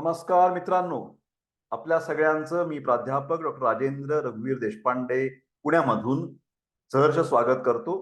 नमस्कार मित्रांनो. आपल्या सगळ्यांचं मी प्राध्यापक डॉक्टर राजेंद्र रघुवीर देशपांडे पुण्यामधून सहर्ष स्वागत करतो.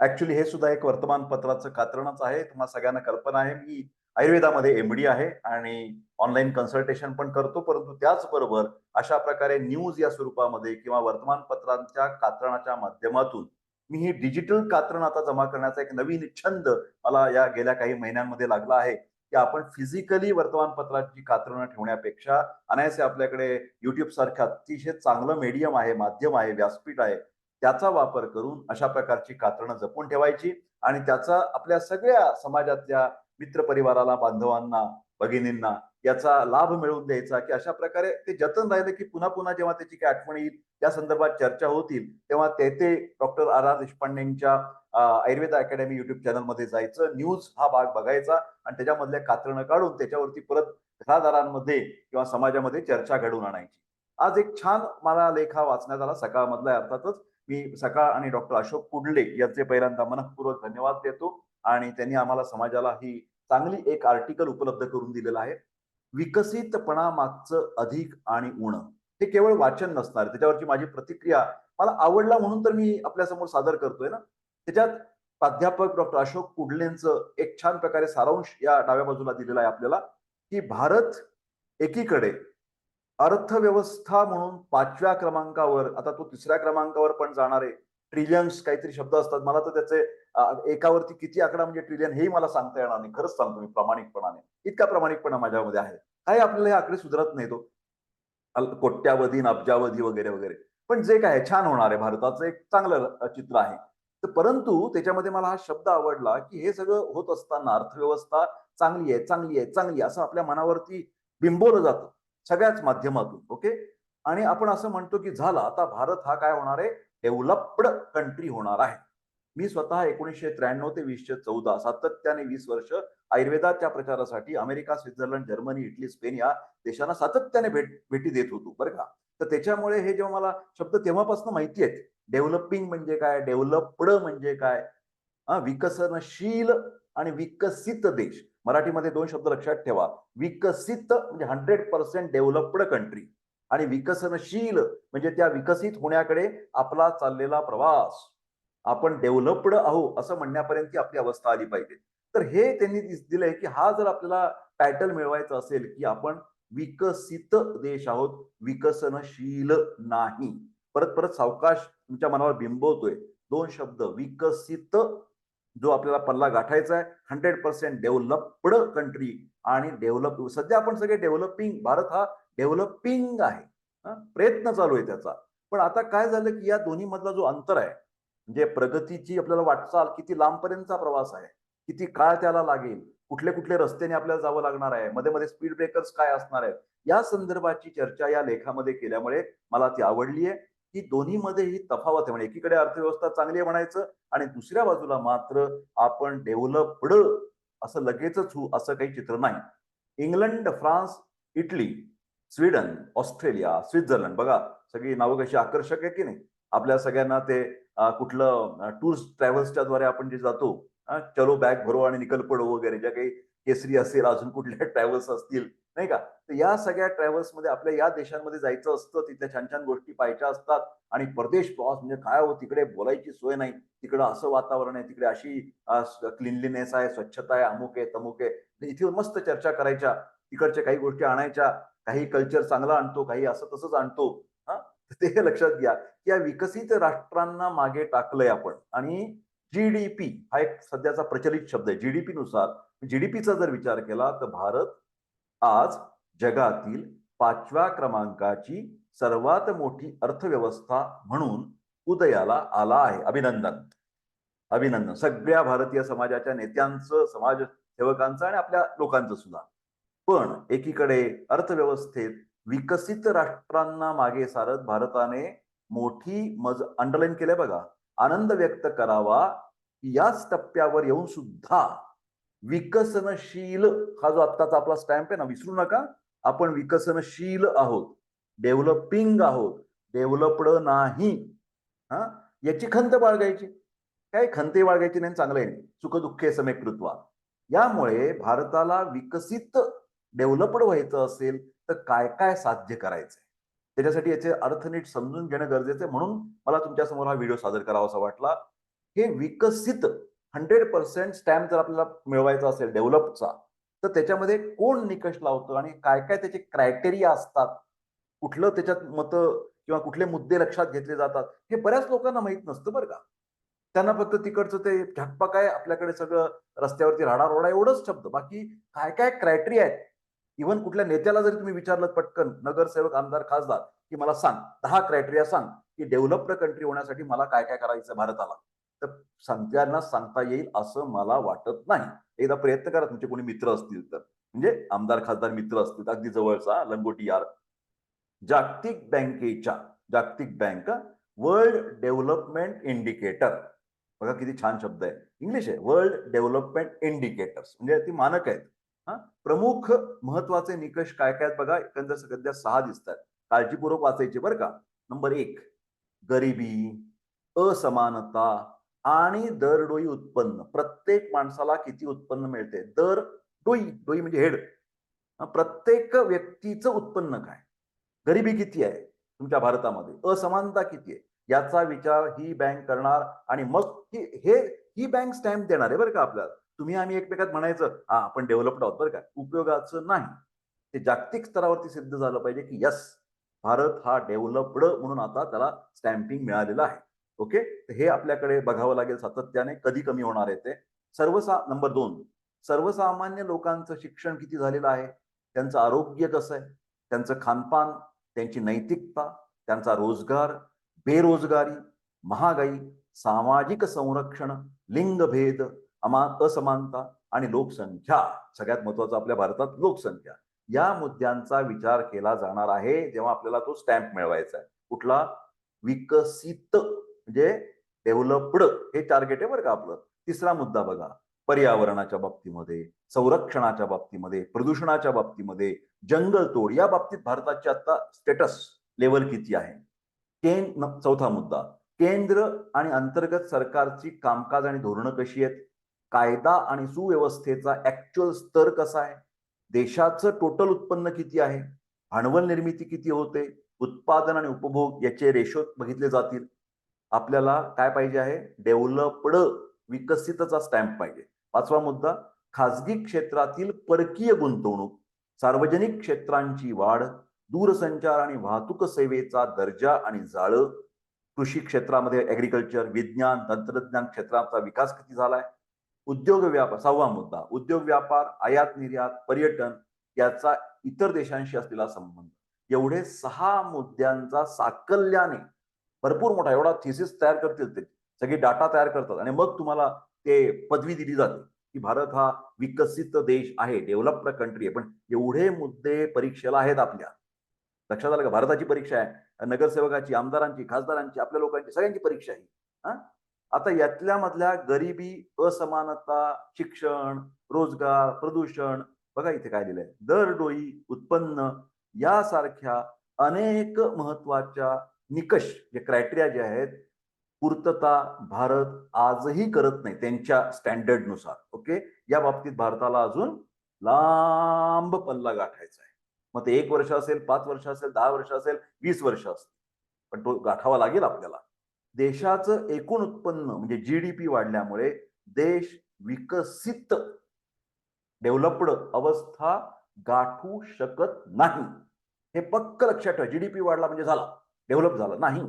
ऍक्च्युली हे सुद्धा एक वर्तमानपत्राचं कात्रणच आहे. तुम्हाला सगळ्यांना कल्पना आहे मी आयुर्वेदामध्ये एमडी आहे आणि ऑनलाईन कन्सल्टेशन पण करतो परंतु त्याचबरोबर अशा प्रकारे न्यूज या स्वरूपामध्ये किंवा वर्तमानपत्रांच्या कात्रणाच्या माध्यमातून मी ही डिजिटल कात्रण आता जमा करण्याचा एक नवीन छंद मला या गेल्या काही महिन्यांमध्ये लागला आहे. की आपण फिजिकली वर्तमानपत्राची कात्रणं ठेवण्यापेक्षा अनायसे आपल्याकडे युट्यूब सारखं अतिशय चांगलं मीडियम आहे माध्यम आहे व्यासपीठ आहे त्याचा वापर करून अशा प्रकारची कात्रणं जपून ठेवायची आणि त्याचा आपल्या सगळ्या समाजातल्या मित्रपरिवाराला बांधवांना भगिनींना याचा लाभ मिळवून द्यायचा की अशा प्रकारे ते जतन राहिलं की पुन्हा पुन्हा जेव्हा त्याची काही आठवण येईल त्या संदर्भात चर्चा होतील तेव्हा ते ते डॉक्टर आर आर देशपांडेंच्या आयुर्वेद अकॅडमी युट्यूब चॅनलमध्ये जायचं न्यूज हा भाग बघायचा आणि त्याच्यामधल्या कात्रणं काढून त्याच्यावरती परत घरादारांमध्ये किंवा समाजामध्ये चर्चा घडवून आणायची. आज एक छान मला लेखा वाचण्यात आला सकाळमधला अर्थातच मी सकाळ आणि डॉक्टर अशोक कुडले यांचे पहिल्यांदा मनपूर्वक धन्यवाद देतो आणि त्यांनी आम्हाला समाजाला ही चांगली एक आर्टिकल उपलब्ध करून दिलेलं आहे. विकसितपणा मागचं अधिक आणि उण. हे केवळ वाचन नसणार. त्याच्यावरची माझी प्रतिक्रिया मला आवडला म्हणून तर मी आपल्यासमोर सादर करतोय ना. त्याच्यात प्राध्यापक डॉक्टर अशोक कुडलेंचं एक छान प्रकारे सारांश या डाव्या बाजूला दिलेला आहे आपल्याला की भारत एकीकडे अर्थव्यवस्था म्हणून पाचव्या क्रमांकावर आता तो तिसऱ्या क्रमांकावर पण जाणार आहे ट्रिलियन्स काहीतरी शब्द असतात. मला तर त्याचे एकावरती किती आकडा म्हणजे ट्रिलियन हेही मला सांगता येणार नाही. खरंच सांगतो मी प्रामाणिकपणाने. इतका प्रामाणिकपणा माझ्यामध्ये आहे. काही आपल्याला हे आकडे सुधारत नाही तो हो. कोट्यावधी अब्जावधी वगैरे वगैरे. पण जे काय छान होणार आहे. भारताचं एक चांगलं चित्र आहे. तर परंतु त्याच्यामध्ये मला हा शब्द आवडला की हे सगळं होत असताना अर्थव्यवस्था चांगली आहे चांगली आहे चांगली आहे असं आपल्या मनावरती बिंबवलं जातं सगळ्याच माध्यमातून. ओके? आणि आपण असं म्हणतो की झाला आता भारत हा काय होणार आहे? डेव्हलप्ड कंट्री होणार आहे. मी स्वतः एकोणीसशे त्र्याण्णव ते वीसशे चौदा सातत्याने वीस वर्ष आयुर्वेदाच्या प्रचारासाठी America Switzerland Germany Italy Spain या देशांना सातत्याने भेट भेटी देत होतो बरं का? तर त्याच्यामुळे हे जेव्हा मला शब्द तेव्हापासून माहिती आहेत डेव्हलपिंग म्हणजे काय? डेव्हलप्ड म्हणजे काय? विकसनशील आणि विकसित देश. मराठीमध्ये दोन शब्द लक्षात ठेवा. विकसित म्हणजे हंड्रेड पर्सेंट डेव्हलप्ड कंट्री. आणि विकसनशील म्हणजे त्या विकसित होण्याकडे आपला चाललेला प्रवास. आपण डेव्हलप्ड आहो असं म्हणण्यापर्यंत आपली अवस्था आली पाहिजे. तर हे त्यांनी दिलंय की हा जर आपल्याला टायटल मिळवायचं असेल की आपण विकसित देश आहोत विकसनशील नाही. परत परत सावकाश तुमच्या मनावर बिंबवतोय. दोन शब्द विकसित जो आपल्याला पल्ला गाठायचा आहे हंड्रेड पर्सेंट डेव्हलप्ड कंट्री आणि डेव्हलप सध्या आपण सगळे डेव्हलपिंग भारत हा डेव्हलपिंग आहे. प्रयत्न चालू आहे त्याचा. पण आता काय झालं की या दोन्ही मधला जो अंतर आहे म्हणजे प्रगतीची आपल्याला वाटचाल किती लांबपर्यंतचा प्रवास आहे किती काळ त्याला लागेल कुठले कुठले रस्त्याने आपल्याला जावं लागणार आहे मध्ये मध्ये स्पीड ब्रेकर्स काय असणार आहेत या संदर्भाची चर्चा या लेखामध्ये केल्यामुळे मला ती आवडली आहे की दोन्हीमध्ये ही तफावत आहे. म्हणजे एकीकडे अर्थव्यवस्था चांगली आहे म्हणायचं आणि दुसऱ्या बाजूला मात्र आपण डेव्हलपड असं लगेचच होऊ असं काही चित्र नाही. England France Italy Sweden Australia Switzerland बघा सगळी नावं कशी आकर्षक आहे की नाही? आपल्या सगळ्यांना ते कुठलं टूर्स ट्रॅव्हल्सच्या द्वारे आपण जे जातो चलो बॅग भरो आणि निकल पडो वगैरे ज्या काही केसरी असेल अजून कुठल्या ट्रॅव्हल्स असतील नाही का? तर या सगळ्या ट्रॅव्हल्समध्ये आपल्या या देशांमध्ये जायचं असतं तिथल्या छान छान गोष्टी पाहायच्या असतात आणि परदेश प्रवास म्हणजे काय हो तिकडे बोलायची सोय नाही. तिकडं असं वातावरण आहे तिकडे अशी क्लिनलीनेस आहे स्वच्छता आहे अमुक आहे तमुक आहे. इथे मस्त चर्चा करायच्या तिकडच्या काही गोष्टी आणायच्या काही कल्चर चांगला आणतो काही असं तसंच आणतो. हा? ते लक्षात घ्या की या विकसित राष्ट्रांना मागे टाकलंय आपण. आणि जीडीपी हा एक सध्याचा प्रचलित शब्द आहे. जीडीपी नुसार जीडीपीचा जर विचार केला तर भारत आज जगातील पाचव्या क्रमांकाची सर्वात मोठी अर्थव्यवस्था म्हणून उदयाला आला आहे. अभिनंदन. अभिनंदन. सगळ्या भारतीय समाजाच्या नेत्यांचं समाज सेवकांचं आणि आपल्या लोकांचं सुद्धा. पण एकीकडे अर्थव्यवस्थेत विकसित राष्ट्रांना मागे सारत भारताने मोठी मज अंडरलाईन केलंय बघा. आनंद व्यक्त करावा याच टप्प्यावर येऊन सुद्धा विकसनशील हा जो आत्ताचा आपला स्टॅम्प आहे ना विसरू नका. आपण विकसनशील आहोत. डेव्हलपिंग आहोत. डेव्हलप्ड नाही. हा? याची खंत बाळगायची. काय खंते बाळगायची नाही चांगलं आहे. सुखदुःखे समेकृत्वा यामुळे भारताला विकसित डेव्हलपड व्हायचं असेल तर काय काय साध्य करायचंय? त्याच्यासाठी याचे अर्थ नीट समजून घेणं गरजेचं आहे. म्हणून मला तुमच्यासमोर हा व्हिडिओ सादर करावासा वाटला. हे विकसित हंड्रेड पर्सेंट स्टॅम्प जर आपल्याला मिळवायचा असेल डेव्हलपचा तर त्याच्यामध्ये कोण निकष लावतो आणि काय काय त्याचे क्रायटेरिया असतात? कुठलं त्याच्यात मतं किंवा कुठले मुद्दे लक्षात घेतले जातात? हे बऱ्याच लोकांना माहीत नसतं बरं का. त्यांना फक्त तिकडचं ते झटपा काय आपल्याकडे सगळं रस्त्यावरती राडारोडा एवढंच शब्द. बाकी काय काय क्रायटेरिया आहेत? इव्हन कुठल्या नेत्याला जरी तुम्ही विचारलं पटकन नगरसेवक आमदार खासदार की मला सांग दहा क्रायटेरिया सांग की डेव्हलप्ड कंट्री होण्यासाठी मला काय काय करायचं भारताला. तर सगळ्यांना सांगता येईल असं मला वाटत नाही. एकदा प्रयत्न करा तुमचे कोणी मित्र असतील तर. म्हणजे आमदार खासदार मित्र असतील अगदी जवळचा लंगोटी यार. जागतिक बँकेच्या जागतिक बँक वर्ल्ड डेव्हलपमेंट इंडिकेटर बघा किती छान शब्द आहे. इंग्लिश आहे वर्ल्ड डेव्हलपमेंट इंडिकेटर्स म्हणजे ती मानक आहेत. प्रमुख महत्त्वाचे निकष काय काय बघा? एकंदर सध्या सहा दिसतात. काळजीपूर्वक वाचायचे बरं का? नंबर एक गरिबी असमानता आणि दरडोई उत्पन्न. प्रत्येक माणसाला किती उत्पन्न मिळते? दर डोई डोई म्हणजे हेड. प्रत्येक व्यक्तीचं उत्पन्न काय? गरिबी किती आहे? तुमच्या भारतामध्ये. असमानता किती आहे? याचा विचार ही बँक करणार आणि मग हे ही बँक स्टॅम्प देणार आहे बरं का आपल्याला? तुम्ही आम्ही एकमेकात म्हणायचं हा आपण डेव्हलप्ड आहोत बरं का. उपयोगाचं नाही. ते जागतिक स्तरावरती सिद्ध झालं पाहिजे की यस भारत हा डेव्हलप्ड म्हणून आता त्याला स्टॅम्पिंग मिळालेलं आहे. ओके? तर हे आपल्याकडे बघावं लागेल सातत्याने. कधी कमी होणार आहे ते? सर्वसा नंबर दोन. सर्वसामान्य लोकांचं शिक्षण किती झालेलं आहे? त्यांचं आरोग्य कसं आहे? त्यांचं खानपान त्यांची नैतिकता त्यांचा रोजगार बेरोजगारी महागाई सामाजिक संरक्षण लिंगभेद अमा असमानता आणि लोकसंख्या सगळ्यात महत्वाचं आपल्या भारतात लोकसंख्या. या मुद्द्यांचा विचार केला जाणार आहे जेव्हा आपल्याला तो स्टॅम्प मिळवायचा आहे. कुठला? विकसित म्हणजे डेव्हलप्ड हे टार्गेट आहे बरं का आपलं. तिसरा मुद्दा बघा. पर्यावरणाच्या बाबतीमध्ये संरक्षणाच्या बाबतीमध्ये प्रदूषणाच्या बाबतीमध्ये जंगलतोड या बाबतीत भारताची आता स्टेटस लेवल किती आहे? केंद्र चौथा मुद्दा. केंद्र आणि अंतर्गत सरकारची कामकाज आणि धोरणं कशी आहेत? कायदा आणि सुव्यवस्थेचा ऍक्च्युअल स्तर कसा आहे? देशाचं टोटल उत्पन्न किती आहे? भांडवल निर्मिती किती होते? उत्पादन आणि उपभोग याचे रेशो बघितले जातील. आपल्याला काय पाहिजे आहे? डेव्हलपड विकसितचा स्टॅम्प पाहिजे. पाचवा मुद्दा खाजगी क्षेत्रातील परकीय गुंतवणूक. सार्वजनिक क्षेत्रांची वाढ दूरसंचार आणि वाहतूक सेवेचा दर्जा आणि जाळं. कृषी क्षेत्रामध्ये ऍग्रिकल्चर विज्ञान तंत्रज्ञान क्षेत्राचा विकास किती झालाय? उद्योग व्यापार सहावा मुद्दा उद्योग व्यापार आयात निर्यात पर्यटन याचा इतर देशांशी असलेला संबंध. एवढे सहा मुद्द्यांचा साकल्याने भरपूर मोठा एवढा थिसिस तयार करतील ते. सगळे डाटा तयार करतात. आणि मग तुम्हाला ते पदवी दिली जाते की भारत हा विकसित देश आहे डेव्हलप्ड कंट्री आहे. पण एवढे मुद्दे परीक्षेला आहेत आपल्या. लक्षात आलं का? भारताची परीक्षा आहे नगरसेवकाची आमदारांची खासदारांची आपल्या लोकांची सगळ्यांची परीक्षा आहे. हा? आता यातल्या मधल्या गरिबी असमानता शिक्षण रोजगार प्रदूषण बघा इथे काय दिलंय दरडोई उत्पन्न यासारख्या अनेक महत्त्वाच्या निकष जे क्रायटेरिया जे आहेत पूर्तता भारत आजही करत नाही त्यांच्या स्टँडर्डनुसार ओके या बाबतीत भारताला अजून लांब पल्ला गाठायचा आहे. मग ते एक वर्ष असेल पाच वर्ष असेल दहा वर्ष असेल वीस वर्ष असेल पण तो गाठावा लागेल आपल्याला. देशाचं एकूण उत्पन्न म्हणजे जीडीपी वाढल्यामुळे देश विकसित डेव्हलप्ड अवस्था गाठू शकत नाही. हे पक्क लक्षात ठेवा. जीडीपी वाढला म्हणजे झाला. डेव्हलप झाला. नाही.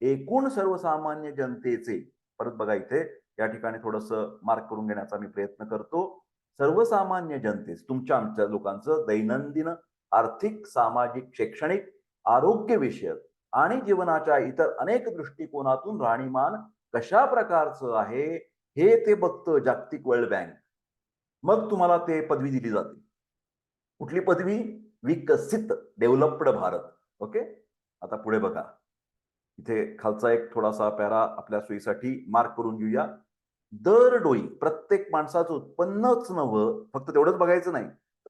एकूण सर्वसामान्य जनतेचे परत बघा इथे या ठिकाणी थोडस मार्क करून घेण्याचा मी प्रयत्न करतो. सर्वसामान्य जनतेच तुमच्या आमच्या लोकांचं दैनंदिन आर्थिक सामाजिक शैक्षणिक आरोग्यविषयक आणि जीवनाच्या इतर अनेक दृष्टिकोनातून राहणीमान कशा प्रकारचं आहे हे ते बघतं जागतिक वर्ल्ड बँक. मग तुम्हाला ते पदवी दिली जाते. कुठली पदवी? विकसित डेव्हलप्ड भारत. ओके? आता पुढे बघा. इथे खालचा एक थोडासा पॅरा आपल्या सोयीसाठी मार्क करून घेऊया. दर डोई प्रत्येक माणसाचं उत्पन्नच नवं फक्त तेवढंच बघायचं नाही.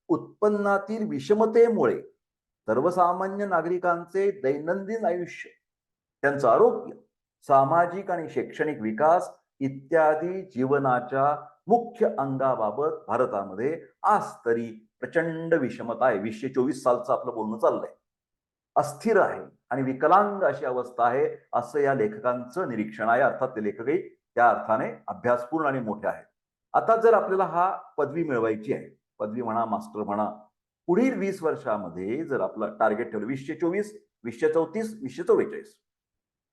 उत्पन्नातील विषमतेमुळे सर्वसामान्य नागरिकांचे दैनंदिन आयुष्य त्यांचं आरोग्य सामाजिक आणि शैक्षणिक विकास इत्यादी जीवनाच्या मुख्य अंगाबाबत भारतामध्ये आज तरी प्रचंड विषमता आहे. वीसशे चोवीस सालचं आपलं बोलणं चाललंय. अस्थिर आहे आणि विकलांग अशी अवस्था आहे असं या लेखकांचं निरीक्षण आहे. अर्थात ते लेखकही त्या अर्थाने अभ्यासपूर्ण आणि मोठे आहेत. आता जर आपल्याला हा पदवी मिळवायची आहे पदवी म्हणा मास्टर म्हणा पुढील वीस वर्षामध्ये जर आपलं टार्गेट ठेवलं वीसशे चोवीस वीसशे चौतीस वीसशे चव्वेचाळीस.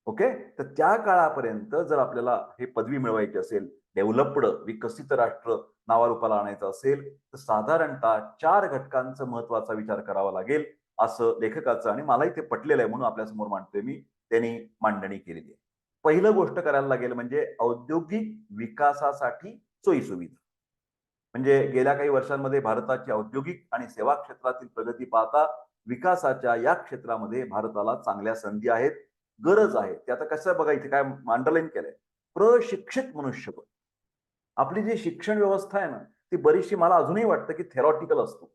ओके तर त्या काळापर्यंत जर आपल्याला हे पदवी मिळवायची असेल डेव्हलप्ड विकसित राष्ट्र नावारूपाला आणायचं असेल तर साधारणतः चार घटकांचा महत्त्वाचा विचार करावा लागेल असं लेखकाचं आणि मलाही ते पटलेलं आहे म्हणून आपल्यासमोर मांडतोय मी त्यांनी मांडणी केलेली आहे. पहिलं गोष्ट करायला लागेल म्हणजे औद्योगिक विकासासाठी सोयी सुविधा म्हणजे गेल्या काही वर्षांमध्ये भारताची औद्योगिक आणि सेवा क्षेत्रातील प्रगती पाहता विकासाच्या या क्षेत्रामध्ये भारताला चांगल्या संधी आहेत गरज आहे. ते आता कसं बघा इथे काय अंडरलाईन केलंय. प्रशिक्षित मनुष्यबळ. आपली जी शिक्षण व्यवस्था आहे ना ती बरीचशी मला अजूनही वाटतं की थेरॉटिकल असतो.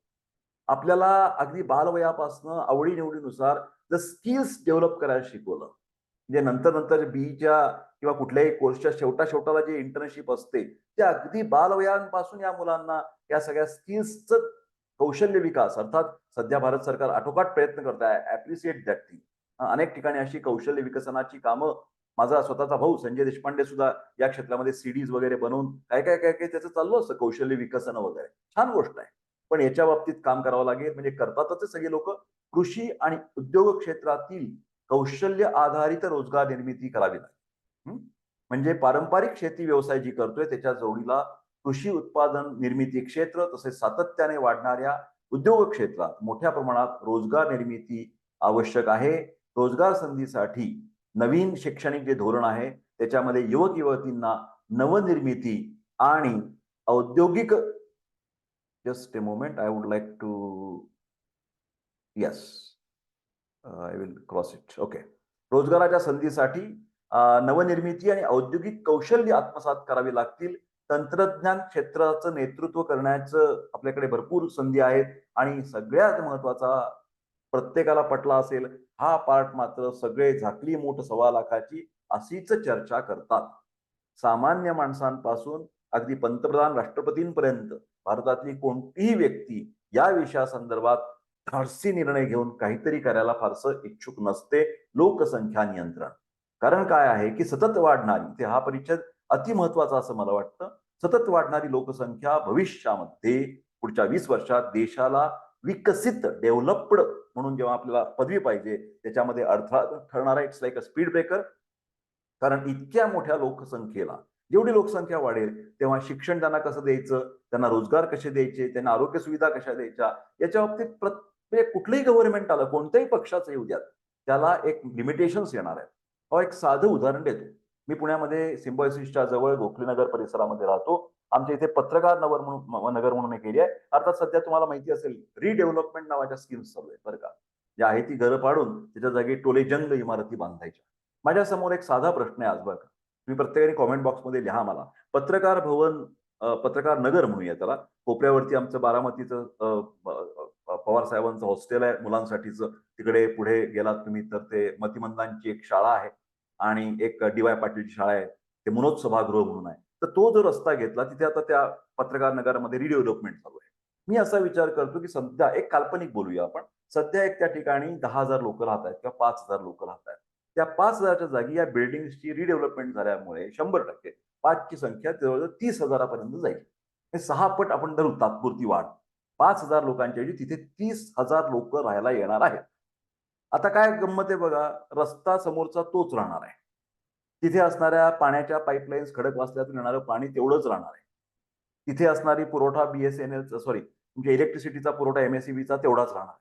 आपल्याला अगदी बालवयापासनं आवडीनिवडीनुसार द स्किल्स डेव्हलप करायला शिकवलं. म्हणजे नंतर नंतर बीच्या किंवा कुठल्याही कोर्सच्या शेवटा शेवटाला जे इंटर्नशिप असते ते अगदी बालवयांपासून या मुलांना या सगळ्या स्किल्सचं कौशल्य विकास अर्थात सध्या भारत सरकार आटोकाट प्रयत्न करत आहे. ऍप्रिसिएट दॅट थिंग अनेक ठिकाणी अशी कौशल्य विकसनाची कामं माझा स्वतःचा भाऊ संजय देशपांडे सुद्धा या क्षेत्रामध्ये सीडीज वगैरे बनवून काय काय काय काय त्याचं चाललं असतं कौशल्य विकसन वगैरे. छान गोष्ट आहे. पण याच्या बाबतीत काम करावं लागेल म्हणजे करतातच सगळे लोक. कृषी आणि उद्योग क्षेत्रातील कौशल्य आधारित रोजगार निर्मिती करावी लागेल. म्हणजे पारंपरिक शेती व्यवसाय जी करतोय त्याच्या जोडीला कृषी उत्पादन निर्मिती क्षेत्र तसेच सातत्याने वाढणाऱ्या उद्योग क्षेत्रात मोठ्या प्रमाणात रोजगार निर्मिती आवश्यक आहे. रोजगार संधीसाठी नवीन शैक्षणिक जे धोरण आहे त्याच्यामध्ये युवक युवतींना नवनिर्मिती आणि औद्योगिक just a moment I would like to yes I will cross it. Okay. रोजगाराच्या संधीसाठी नवनिर्मिती आणि औद्योगिक कौशल्य आत्मसात करावी लागतील. तंत्रज्ञान क्षेत्राचं नेतृत्व करण्याचं आपल्याकडे भरपूर संधी आहेत आणि सगळ्यात महत्त्वाचा प्रत्येकाला पटला असेल हा पार्ट मात्र सगळे झाकली मोठ सव्वा लाखाची अशीच चर्चा करतात. सामान्य माणसांपासून अगदी पंतप्रधान राष्ट्रपतींपर्यंत भारतातली कोणतीही व्यक्ती या विषयासंदर्भात धाडसी निर्णय घेऊन काहीतरी करायला फारसं इच्छुक नसते. लोकसंख्या नियंत्रण. कारण काय आहे की सतत वाढणारी ते हा परिच्छेद अतिमहत्वाचा असं मला वाटतं सतत वाढणारी लोकसंख्या भविष्यामध्ये पुढच्या वीस वर्षात देशाला विकसित डेव्हलप्ड म्हणून जेव्हा आपल्याला पदवी पाहिजे त्याच्यामध्ये अडथळा ठरणारा it's like a speed breaker कारण इतक्या मोठ्या लोकसंख्येला जेवढी लोकसंख्या वाढेल तेव्हा शिक्षण त्यांना कसं द्यायचं? त्यांना रोजगार कसे द्यायचे? त्यांना आरोग्य सुविधा कशा द्यायच्या? याच्या बाबतीत प्रत्येक कुठलंही गव्हर्नमेंट आलं कोणत्याही पक्षाचं येऊ द्यात त्याला एक लिमिटेशन्स येणार आहेत. अहो एक साधं उदाहरण देतो. मी पुण्यामध्ये सिम्बॉयसिसच्या जवळ गोखलीनगर परिसरामध्ये राहतो. आमच्या इथे पत्रकार नगर म्हणून नगर म्हणून एक एरिया आहे. अर्थात सध्या तुम्हाला माहिती असेल रिडेव्हलपमेंट नावाच्या स्कीम्स चालू आहेत बरं का. ज्या आहे ती घरं पाडून त्याच्या जागी टोले जंग इमारती बांधायच्या. माझ्यासमोर एक साधा प्रश्न आहे आज बघा तुम्ही प्रत्येकाने कॉमेंट बॉक्समध्ये लिहा मला. पत्रकार भवन पत्रकार नगर म्हणूया त्याला. कोपऱ्यावरती आमचं बारामतीचं पवार साहेबांचं हॉस्टेल आहे. मुलांसाठीचं तिकडे पुढे गेलात तुम्ही तर ते मतिमंदांची एक शाळा आहे. आणि एक डी वाय पाटीलची शाळा आहे ते मनोज सभागृह म्हणून आहे. तर तो जो रस्ता घेतला तिथे आता त्या पत्रकार नगरामध्ये रिडेव्हलपमेंट चालू आहे. मी असा विचार करतो की सध्या एक काल्पनिक बोलूया आपण. सध्या एक त्या ठिकाणी दहा हजार लोक राहत आहेत किंवा पाच हजार लोक राहत आहेत. त्या पाच हजारच्या जागी या बिल्डिंगची रिडेव्हलपमेंट झाल्यामुळे शंभर टक्के पाचची संख्या जवळजवळ तीस हजारापर्यंत जाईल. हे सहा पट आपण धरू तात्पुरती वाढ. पाच हजार लोकांच्या ऐवजी तिथे तीस हजार लोक राहायला येणार आहेत. आता काय गंमत आहे बघा रस्ता समोरचा तोच राहणार आहे. तिथे असणाऱ्या पाण्याच्या पाईपलाईन्स खडक वाचल्यातून येणारं पाणी तेवढंच राहणार आहे. तिथे असणारी पुरवठा बीएसएनएल सॉरी म्हणजे इलेक्ट्रिसिटीचा पुरवठा एमएसईबीचा तेवढाच राहणार आहे.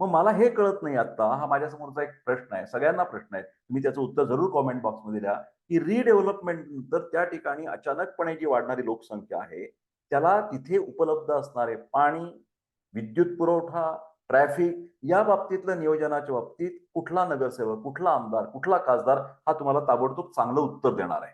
मग मला हे कळत नाही आता हा माझ्यासमोरचा एक प्रश्न आहे सगळ्यांना प्रश्न आहे. तुम्ही त्याचं उत्तर जरूर कॉमेंट बॉक्समध्ये द्या की रिडेव्हलपमेंट नंतर त्या ठिकाणी अचानकपणे जी वाढणारी लोकसंख्या आहे त्याला तिथे उपलब्ध असणारे पाणी विद्युत पुरवठा ट्रॅफिक या बाबतीतलं नियोजनाच्या बाबतीत कुठला नगरसेवक कुठला आमदार कुठला खासदार हा तुम्हाला ताबडतोब चांगलं उत्तर देणार आहे.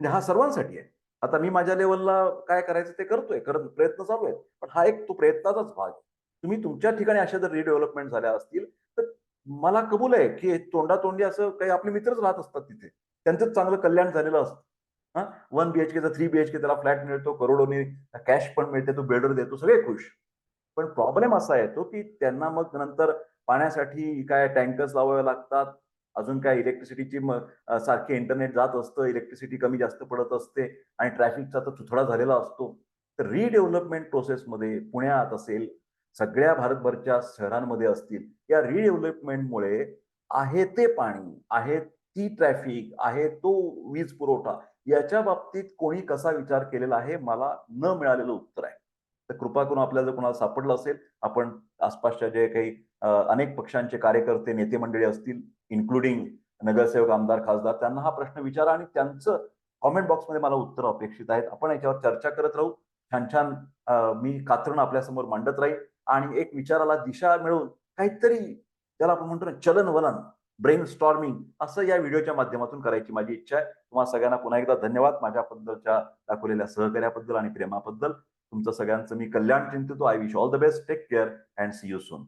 म्हणजे हा सर्वांसाठी आहे. आता मी माझ्या लेवलला काय करायचं ते करतोय करत प्रयत्न चालू आहेत. पण हा एक तो प्रयत्नाचाच भाग आहे. तुम्ही तुमच्या ठिकाणी अशा जर रिडेव्हलपमेंट झाल्या असतील तर मला कबूल आहे की तोंडातोंडी असं काही आपले मित्रच राहत असतात तिथे. त्यांचं चांगलं कल्याण झालेलं असतं. हा? वन बीएचकेचा थ्री बीएचके त्याला फ्लॅट मिळतो करोडोनी कॅश पण मिळते तो बिल्डर देतो सगळे खुश. पण प्रॉब्लेम असा येतो की त्यांना मग नंतर पाण्यासाठी काय टँकर्स लावावे लागतात अजून काय इलेक्ट्रिसिटीची सारखे इंटरनेट जात असतं इलेक्ट्रिसिटी कमी जास्त पडत असते आणि ट्रॅफिकचा तर तुथडा झालेला असतो. तर रिडेव्हलपमेंट प्रोसेसमध्ये पुण्यात असेल सगळ्या भारतभरच्या शहरांमध्ये असतील या रिडेव्हलपमेंटमुळे आहे ते पाणी आहे ती ट्रॅफिक आहे तो वीज पुरवठा याच्या बाबतीत कोणी कसा विचार केलेला आहे मला न मिळालेलं उत्तर आहे. तर कृपा करून आपल्याला जर कोणाला सापडलं असेल आपण आसपासच्या जे काही अनेक पक्षांचे कार्यकर्ते नेते मंडळी असतील इन्क्लुडिंग नगरसेवक आमदार खासदार त्यांना हा प्रश्न विचारा आणि त्यांचं कॉमेंट बॉक्समध्ये मला उत्तर अपेक्षित आहेत. आपण याच्यावर चर्चा करत राहू. छान छान मी कात्रण आपल्यासमोर मांडत राहील आणि एक विचाराला दिशा मिळवून काहीतरी ज्याला आपण म्हणतो ना चलन वलन ब्रेन स्टॉर्मिंग असं या व्हिडिओच्या माध्यमातून करायची माझी इच्छा आहे. तुम्हाला सगळ्यांना पुन्हा एकदा धन्यवाद. माझ्याबद्दलच्या दाखवलेल्या सहकार्याबद्दल आणि प्रेमाबद्दल. तुमचं सगळ्यांचं मी कल्याण चिंतितो. I wish all the best take care and see you soon